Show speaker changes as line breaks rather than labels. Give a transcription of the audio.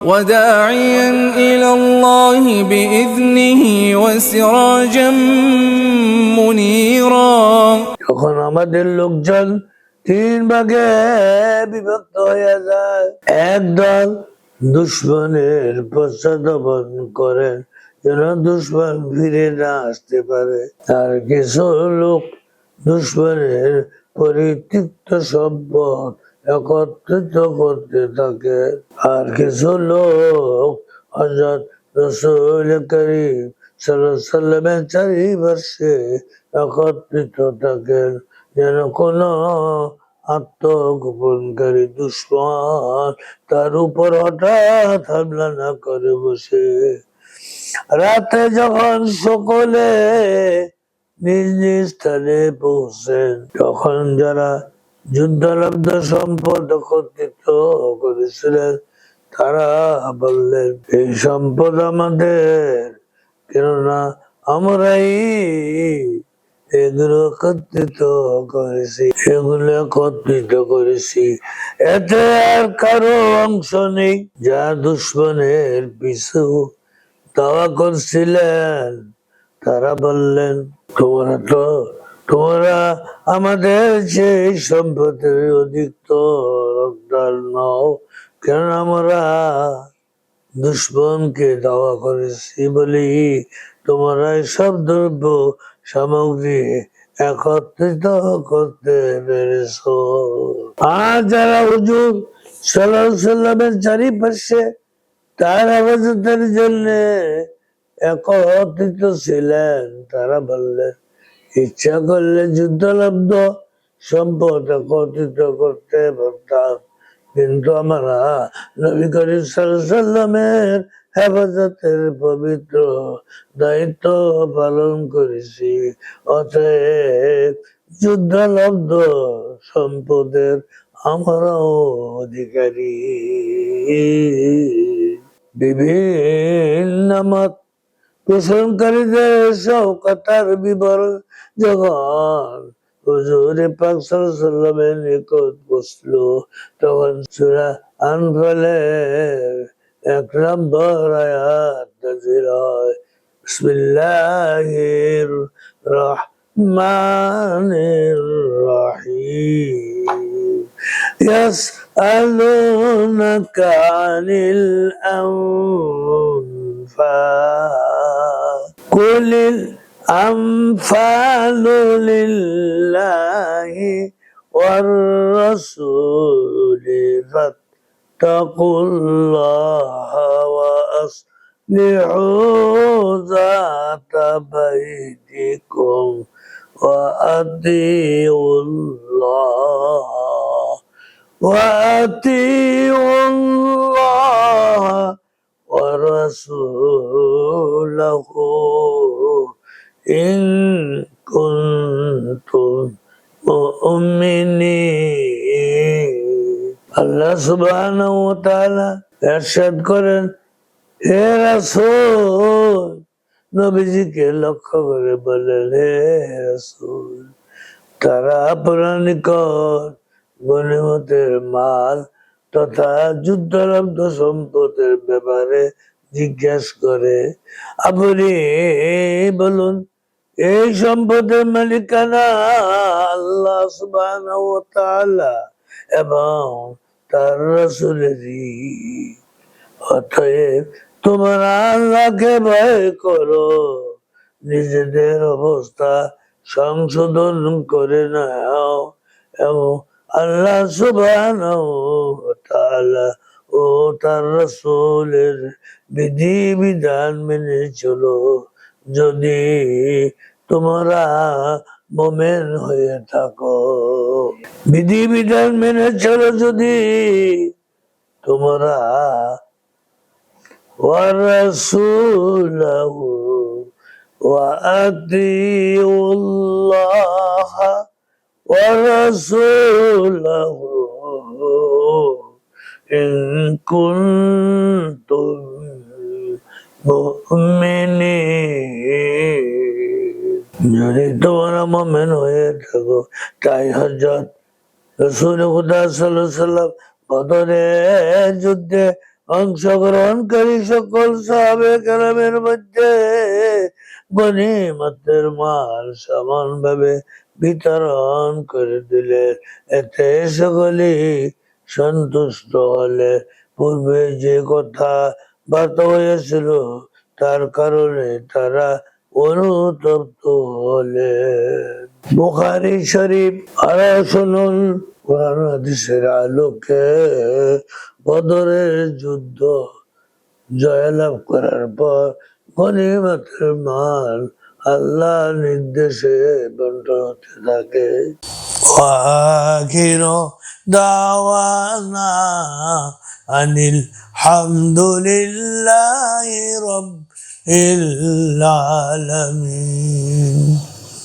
وداعيا إلى الله بإذنه وسراجا منيرا
তখন আমাদের লোকজন তিন ভাগে বিভক্ত হয়ে যায় একদল দুশ্মনের পশ্চাৎপন করেন যেন দুশ্মন ফিরে না আসতে পারে আর কিছু লোক দুশ্মনের পরিতৃপ্ত সম্পদ একত্রিত করতে থাকে। আর কিছু লোক হজরত রসুল করিম সাল্লামের একত্রিত থাকেন, যেন কোন আত্মগোপনকারী দুশ্মন তার উপর হঠাৎ হামলা না করে বসে। রাতে যখন সকলে নিজ নিজ স্থানে পৌঁছেন, তখন যারা যুদ্ধলব্ধ সম্পদ একত্রিত করেছিলেন তারা, বললেন, এই সম্পদ আমাদের। কেননা আমরাই এগুলো একত্রিত করেছি, এগুলো একত্রিত করেছি। এতে আর কারও অংশ নেই। যা দুশ্মনের পিছু দাওয়া করছিলেন, তারা বললেন, তোমরা তো তোমরা আমাদের সেই সম্পদের অধিকতর নও। কেন আমরা দুশ্মনকে দাওয়া করেছি বলি? তোমরা সব দ্রব্য সামগ্রী একত্রিত করতে পেরেছ। আর যারা হুজুর সাল্লাহ সাল্লামের চারিপাশে তার আবাদতের জন্য একত্রিত ছিলেন, তারা বললেন ইচ্ছা করলে যুদ্ধলব্ধ সম্পদ একত্রিত করতে পারতাম। কিন্তু আমরা নবী করিম সাল্লামের হেফাজতের পবিত্র দায়িত্ব পালন করেছি। অতএব যুদ্ধলব্ধ সম্পদের আমরাও অধিকারী। বিভিন্ন মত পোষণকারীদের শৌকতার বিবরণ যখন হুজুরে পাক সাল্লামের নিকট বসলো তখন সুরা আনফালের এক নম্বর আয়াত নাজিল হয় বিসমিল্লাহির রহমানির রহিম يسألونك عن الأنفال قل الأنفال لله والرسول فاتقوا الله وأصلحوا ذات بيتكم وأطيعوا الله وأطيعوا الله ورسوله. إن كنتم مؤمنين আল্লাহ সুবহানাহু ওয়া তাআলা ইরশাদ করেন হে রাসূল নবীজিকে লক্ষ্য করে বলেন হে রাসূল তারা আপনার নিকট গণিমতের মাল তথা যুদ্ধলব্ধ সম্পদের ব্যাপারে জিজ্ঞেস করে আপনি বলুন এই সম্পদের মালিকানা আল্লাহ ওয়া এবং তার রাসূলেরই। অতএব তোমরা আল্লাহকে ভয় করো, নিজেদের অবস্থা সংশোধন করে নাও এবং আল্লাহ তাআলা ও তার রসুলের বিধি বিধান মেনে চলো। যদি তোমরা মোমেন হয়ে থাকো বিধি বিধান মেনে চলো যদি তোমরা ورسوله وأطيعوا الله ورسوله إن كنتم مؤمنين যদি তোমরা মোমেন হয়ে থাকো তাই হজরত রসুল খুদা সাল্লাম বদরের যুদ্ধে অংশগ্রহণকারী সকল সাহাবে কেরামের মধ্যে গনিমতের মাল সমানভাবে বিতরণ করে দিলে এতে সকলেই সন্তুষ্ট হলে পূর্বে যে কথা বার্তা হয়েছিল তার কারণে তারা অনুতপ্ত হলে বুখারি শরীফ আর শুনুন কোরআন হাদিসের আলোকে বদরের যুদ্ধ জয়লাভ করার পর গনিমতের মাল আল্লাহ নির্দেশে বন্টন হতে থাকে وآخر دعوانا أن الحمد لله رب العالمين